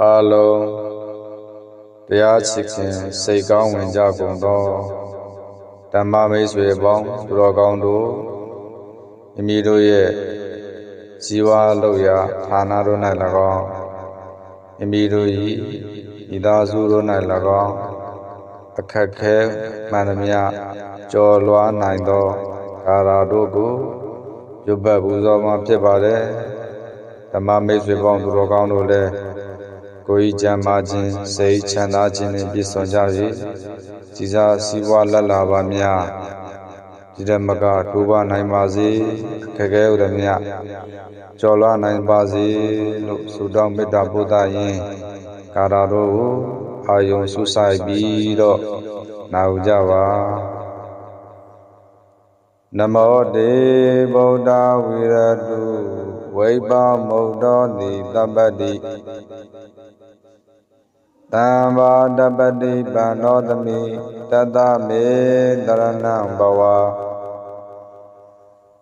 အားလုံးတရားချစ်ခင်စိတ်ကောင်းဝင်ကြကုန်သောဓမ္မမိတ်ဆွေပေါင်းသူတော်ကောင်းတို့မိမိတို့ရဲ့ဇီဝလောက်ရာဌာနတို့၌၎င်းမိမိတို့၏ဤသားစုတို့၌၎င်းအခက်ခဲမှန်သမျှကြော်လွားနိုင်သောကာရာတို့ကိုရွတ်ပတ်ပူဇော်မှာဖြစ်ပါတယ်ဓမ္မမိတ်ဆွေပေါင်းသူတော်ကောင်းတို့လည်း ကိုယ်ဤကြံပါခြင်းစိတ်ချမ်းသာခြင်းနှင့်ပြည့်စုံကြ၍စီစားစီးပွားလက်လာပါမြတ်ဒီဓမ္မကထိုးပါနိုင်ပါစေခက်ခဲဥဒမြကျော်လွှားနိုင်ပါစေလို့ဆုတောင်းမေတ္တာပို့သရင်ကာရာတို့ကိုအာယုံဆုဆိုင်ပြီးတော့နာဟုကြပါနမောတေဗုဒ္ဓဝိရတုဝိပါမုတ်တော်နိတပ္ပတိ တံဘာတပတိပန္နောသမိတတမေတရဏံဘဝ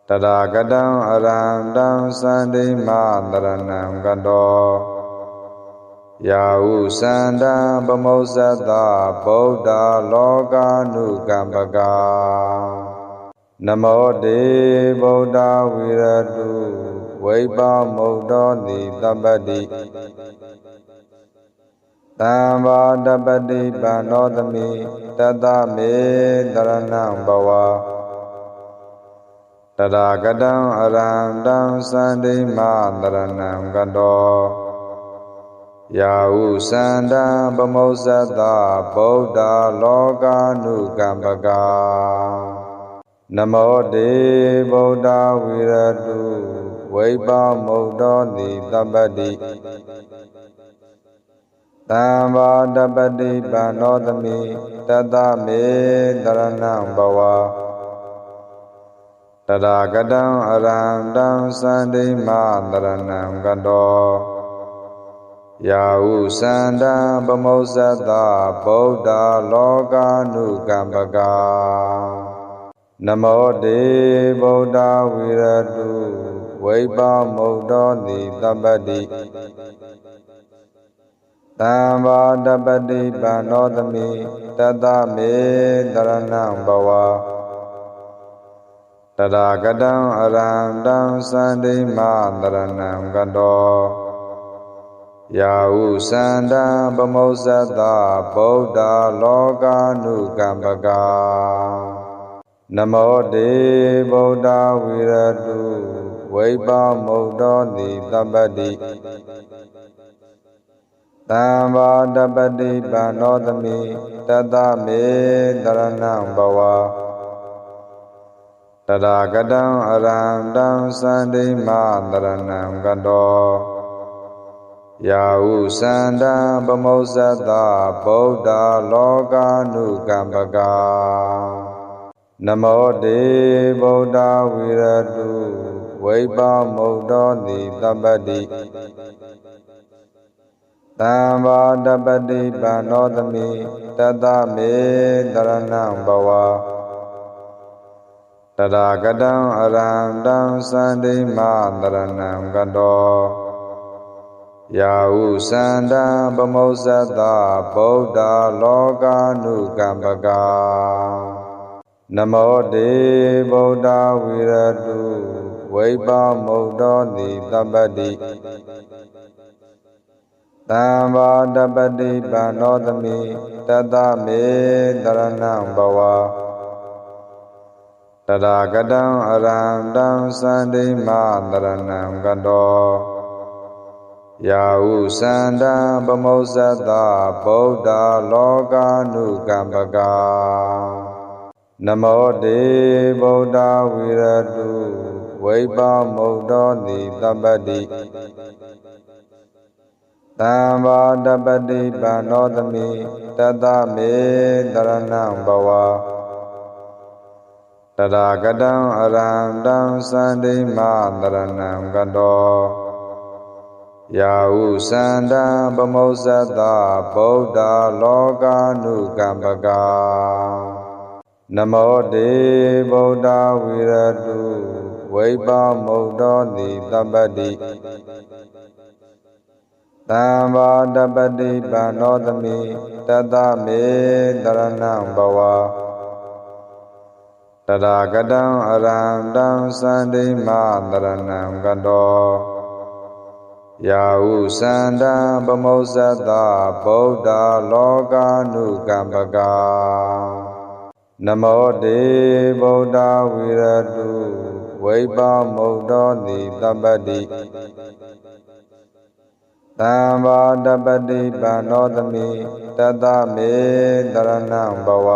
တရာကတံအရံတံသန္တိမတရဏံကတောယာဟုသန္တံပမုစ္စတဗုဒ္ဓလောကာနုကမ္ပကာနမောတေဗုဒ္ဓဝိရတုဝိပါမုတ်တော်နိတပ္ပတိ တံဘာတပတိပန္နောသမိတတမေတရဏံဘဝတရာကတံအရံတံသန္တိမတရဏံကတောယာဟုသန္တံပမုစ္စတဗုဒ္ဓလောကာနုကမ္ပကာနမောတေဗုဒ္ဓဝိရတုဝိပါမုတ်တော်နိတပ္ပတိ တံဘာတပတိပန္နောသမိတတမေတရဏံဘဝတရာကတံအရံတံသန္တိမတရဏံကတောယာဟုသန္တံပမုစ္စတဗုဒ္ဓလောကာနုကမ္ပကာနမောတေဗုဒ္ဓဝိရတုဝိပါမုတ်တော်နိတပ္ပတိ တံဘာတပတိပန္နောသမိတတမေတရဏံဘဝတရာကတံအရံတံသန္တိမတရဏံကတောယာဟုသန္တံပမုစ္စတဗုဒ္ဓလောကာနုကမ္ပကာနမောတေဗုဒ္ဓဝိရတုဝိပါမုတ်တော်နိတပ္ပတိ တံဘာတပတိပန္နောသမိတတမေတရဏံဘဝတရာကတံအရံတံသန္တိမတရဏံကတောယာဟုသန္တံပမုစ္စတဗုဒ္ဓလောကာနုကမ္ပကာနမောတေဗုဒ္ဓဝိရတုဝိပါမုတ်တော်နိတပ္ပတိ တံဘာတပတိပန္နောသမိတတမေတရဏံဘဝတရာကတံအရံတံသန္တိမတရဏံကတောယာဟုသန္တံပမုစ္စတဗုဒ္ဓလောကာနုကမ္ပကာနမောတေဗုဒ္ဓဝိရတုဝိပါမုတ်တော်နိတပ္ပတိ တံဘာတပတိပန္နောသမိတတမေတရဏံဘဝတရာကတံအရံတံသန္တိမတရဏံကတောယာဟုသန္တံပမုစ္စတဗုဒ္ဓလောကာနုကမ္ပကာနမောတေဗုဒ္ဓဝိရတုဝိပါမုတ်တော်နိတပ္ပတိ တံဘာတပတိပန္နောသမိတတမေတရဏံဘဝတရာကတံအရံတံသန္တိမတရဏံကတောယာဟုသန္တံပမုစ္စတဗုဒ္ဓလောကာနုကမ္ပကာနမောတေဗုဒ္ဓဝိရတုဝိပါမုတ်တော်နိတပ္ပတိ တတံဘာတပတိပန္နောသမိတတမေတရဏံဘဝတရာဂတံအရဟံတံသန္တိမတရဏံကတောယာဟုသန္တံပမုစ္စတဗုဒ္ဓလောကာနုကမ္ပကာနမောတေဗုဒ္ဓဝိရတုဝိပါမုဒ္ဒောနိတပ္ပတိ တံဘာတပတိပန္နောသမိတတမေတရဏံဘဝ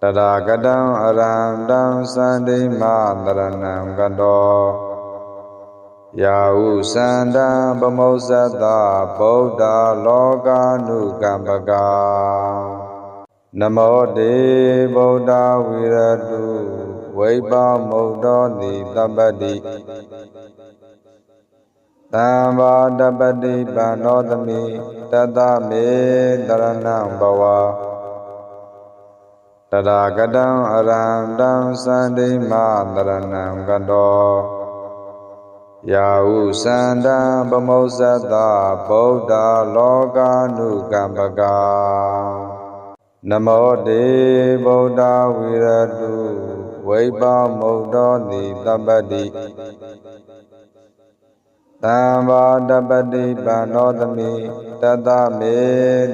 တရာဂတံအရဟံတံသန္တိမတရဏံကတောယာဟုသန္တံပမုစ္စတဗုဒ္ဓလောကာနုကမ္ပကာနမောတေဗုဒ္ဓဝိရတုဝိပါမုဒ္ဒောနိတပ္ပတိ တံဘာတပတိပန္နောသမိတတမေတရဏံဘဝတရာဂတံအရဟံတံသန္တိမတရဏံကတောယာဟုသန္တံပမုစ္စတဗုဒ္ဓလောကာနုကမ္ပကာနမောတေဗုဒ္ဓဝိရတုဝိပါမုဒ္ဒောနိတပ္ပတိ တံဘာတပတိပန္နောသမိတတမေ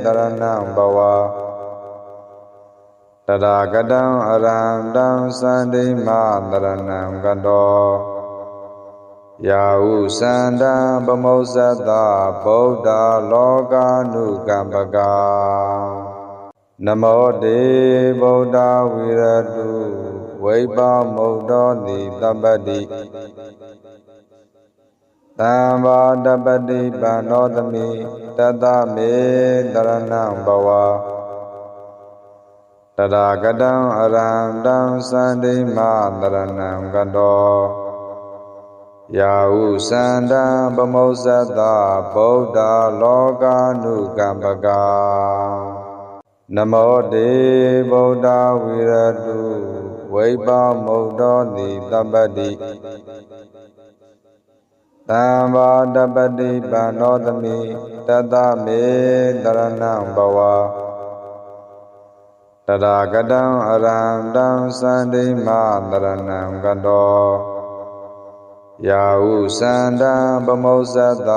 တရဏံဘဝတရာဂတံအရဟံတံသန္တိမတရဏံကတောယာဟုသန္တံပမုစ္စတဗုဒ္ဓလောကာနုကမ္ပကာနမောတေဗုဒ္ဓဝိရတုဝိပါမုဒ္ဒောနိတပ္ပတိ တံဘာတပတိပန္နောသမိတတမေတရဏံဘဝတရာဂတံအရဟံတံသန္တိမတရဏံကတောယာဟုသန္တံပမုစ္စတဗုဒ္ဓလောကာနုကမ္ပကာနမောတေဗုဒ္ဓဝိရတုဝိပါမုဒ္ဒောနိတပ္ပတိ တံဘာတပတိပန္နောသမိတတမေတရဏံဘဝတရာဂတံအရဟံတံသန္တိမတရဏံကတောယာဟုသန္တံပမုစ္စတ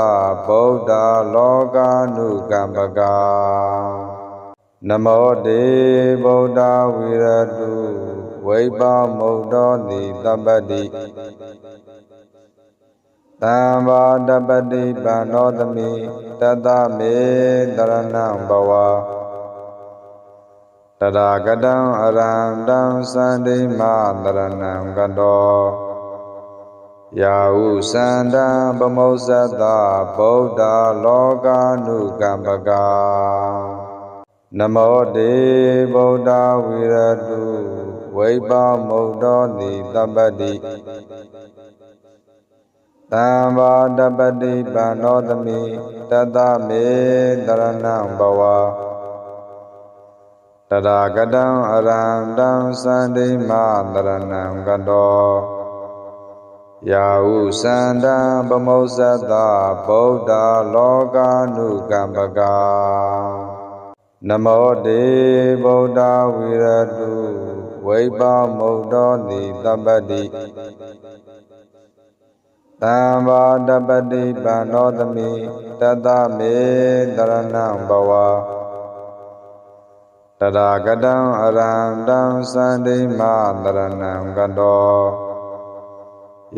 ဗုဒ္ဓလောကာနုကမ္ပကာနမောတေဗုဒ္ဓဝိရတုဝိပါမုဒ္ဒောနိတပ္ပတိ တံဘာတပတိပန္နောသမိတတမေတရဏံဘဝတရာဂတံအရဟံတံသန္တိမတရဏံကတောယာဟုသန္တံပမုစ္စတဗုဒ္ဓလောကာနုကမ္ပကာနမောတေဗုဒ္ဓဝိရတုဝိပါမုဒ္ဒောနိတပ္ပတိ တံဘာတပတိပန္နောသမိတတမေတရဏံဘဝတရာဂတံအရဟံတံသန္တိမတရဏံကတောယာဟုသန္တံပမုစ္စတဗုဒ္ဓလောကာနုကမ္ပကာနမောတေဗုဒ္ဓဝိရတုဝိပါမုဒ္ဒောနိတပ္ပတိ တံဘာတပတိပန္နောသမိတတမေတရဏံဘဝတရာဂတံအရဟံတံသန္တိမတရဏံကတော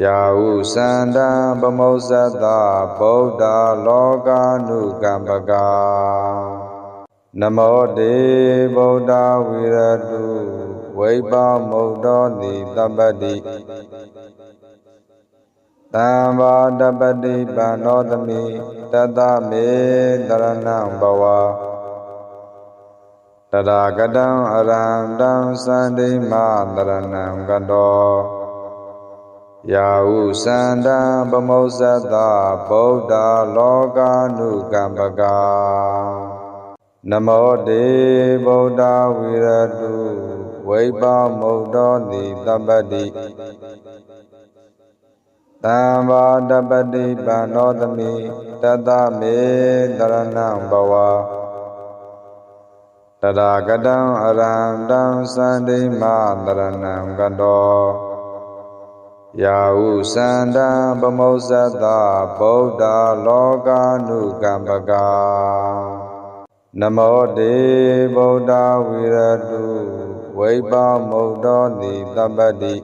ယာဟုသန္တံပမုစ္စတဗုဒ္ဓလောကာနုကမ္ပကာနမောတေဗုဒ္ဓဝိရတုဝိပါမုဒ္ဒောနိတပ္ပတိ တံဘာတပတိပန္နောသမိတတမေတရဏံဘဝတရာဂတံအရဟံတံသန္တိမတရဏံကတောယာဟုသန္တံပမုစ္စတဗုဒ္ဓလောကာနုကမ္ပကာနမောတေဗုဒ္ဓဝိရတုဝိပါမုဒ္ဒောနိတပ္ပတိ တတံဘာတပတိပန္နောသမိတတမေတရဏံဘဝတရာကတံအရဟံတံသန္တိမတရဏံကတောယာဟုသန္တံပမုစ္စတဗုဒ္ဓလောကာနုကမ္ပကာနမောတေဗုဒ္ဓဝိရတုဝိပါမုဒ္ဒောနိတပ္ပတိ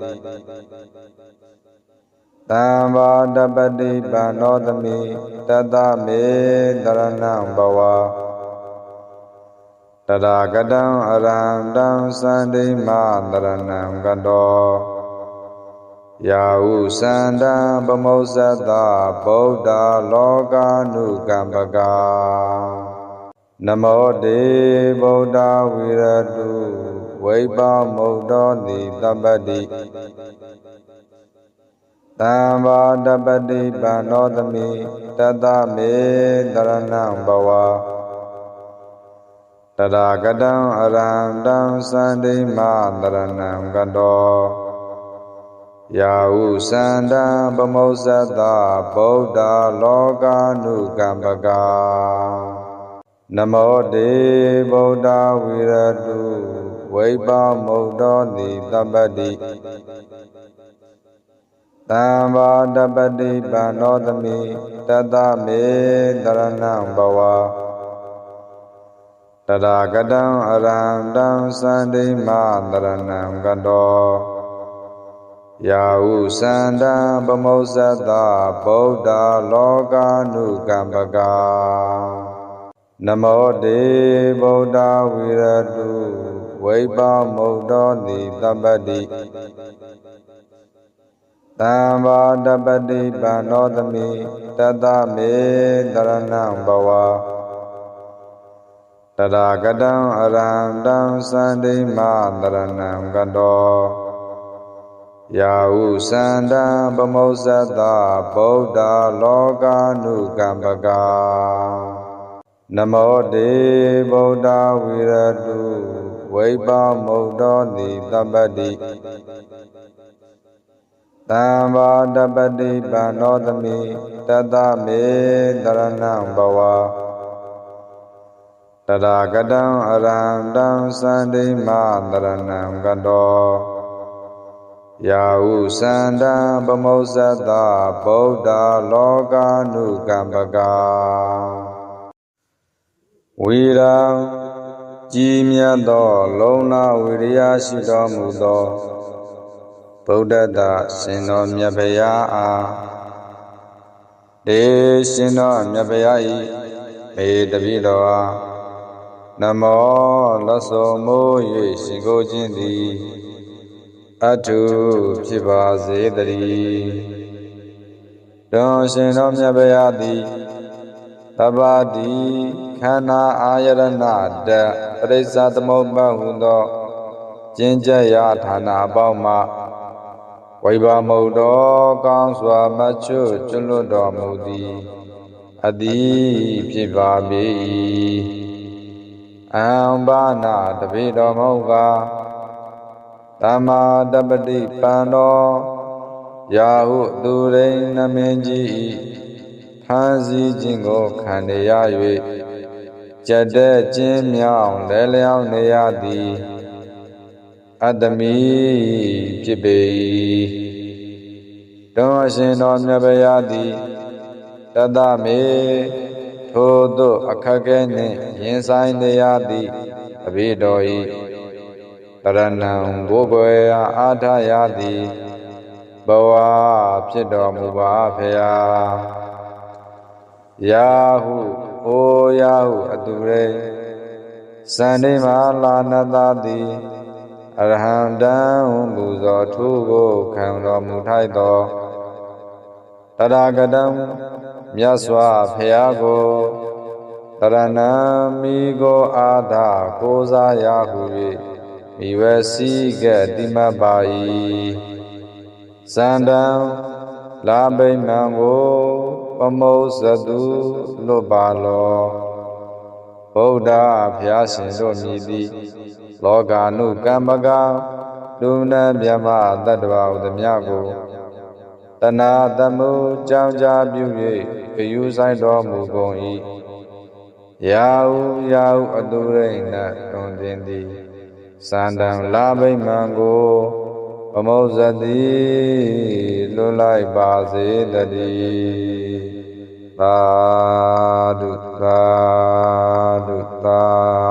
တံဘာတပတိပန္နောသမိတတမေတရဏံဘဝတရာကတံအရဟံတံသန္တိမတရဏံကတောယာဟုသန္တံပမုစ္စတဗုဒ္ဓလောကာနုကမ္ပကာနမောတေဗုဒ္ဓဝိရတုဝိပါမုဒ္ဒောနိတပ္ပတိ တံဘာတပတိပန္နောသမိတတမေတရဏံဘဝတရာကတံအရဟံတံသန္တိမတရဏံကတောယာဟုသန္တံပမုစ္စတဗုဒ္ဓလောကာနုကမ္ပကာနမောတေဗုဒ္ဓဝိရတုဝိပါမုဒ္ဒောနိတပ္ပတိ တံဘာတပတိပန္နောသမိတတမေတရဏံဘဝတရာကတံအရဟံတံသန္တိမတရဏံကတောယာဟုသန္တံပမုစ္စတဗုဒ္ဓလောကာနုကမ္ပကာနမောတေဗုဒ္ဓဝိရတုဝိပါမုဒ္ဒောနိတပ္ပတိ တံဘာတပတိပန္နောသမိတတမေတရဏံဘဝတရာကတံအရဟံတံသန္တိမတရဏံကတောယာဟုသန္တံပမုစ္စတဗုဒ္ဓလောကာနုကမ္ပကာနမောတေဗုဒ္ဓဝိရတုဝိပါမုဒ္ဒောနိတပ္ပတိ တံဘာတပတိပန္နောသမိတတမေတရဏံဘဝတရာကတံအရဟံတံသန္တိမတရဏံကတောယာဟုသန္တံပမုစ္စတဗုဒ္ဓလောကာနုကမ္ပကာဝီရံကြည်မြတ်သော လုံနာဝိရိယရှိတော်မူသော ဗုဒ္ဓတရှင်တော်မြတ်ဗျာအားဒေရှင်တော်မြတ်ဗျာဤမေတပိတော်အားနမောလောသောမိုး၍ရှင်ကိုခြင်းသည်အထုဖြစ်ပါစေတည်းတော်ရှင်တော်မြတ်ဗျာသည်သဗ္ဗတိခန္ဓာအာယရဏတပရိစ္ဆသမုပ္ပါဟုသောကျင့်ကြရာဌာနအပေါင်းမှ ဝိဘာမုတ်တော်ကောင်းစွာမချွတ်ကျွလွတ်တော်မူသည်အသည်ဖြစ်ပါပေ၏အံဘာနာတပိတော်မုတ်ကားတမ္မာတပတိပန္နောယာဟုသူရိန်နမင်းကြီးဖန်စည်းခြင်းကိုခံရ၍ကြက်တဲ့ကျင်းမြောင်လဲလျောင်းနေရသည် အတ္တမီဖြစ်ပေ၏တောအရှင်တော်မြတ်ဗျာသည်တတမေထိုသို့အခက်ခဲနှင့်ရင်ဆိုင်နေရသည်အဘိတော်၏တရဏံဘိုးဘွယ်အားထရသည်ဘဝဖြစ်တော်မူပါဖေယယာဟုအိုယာဟုအတုရေစန္ဒိမလာနတတိ အရဟံတံဘုဇောထုကိုခံတော်မူထိုက်သောတရာဂတံမြတ်စွာဘုရားကိုတရဏံမိကိုအာသာကိုးစားရဟု၍မိဝဲစည်းကဲ့တိမတ်ပါ၏စန္ဒံလာဘိမံကိုပမုဇတုလွတ်ပါလောဗုဒ္ဓဘုရားရှင်တို့မြည်သည် လောကာနုကမ္မကဒုဏမြမတတ္တဝဥဒမြကိုတဏတမှုကြောင့်ကြာပြု၍ဂယူဆိုင်တော်မူကုန်၏ယာဟုယာဟုအတုရိဏတွင်တင်သည်စန္ဒံလာဘိမံကိုပမௌဇတိလွတ်လိုက်ပါစေတည်းသာဓုသာဓုသာ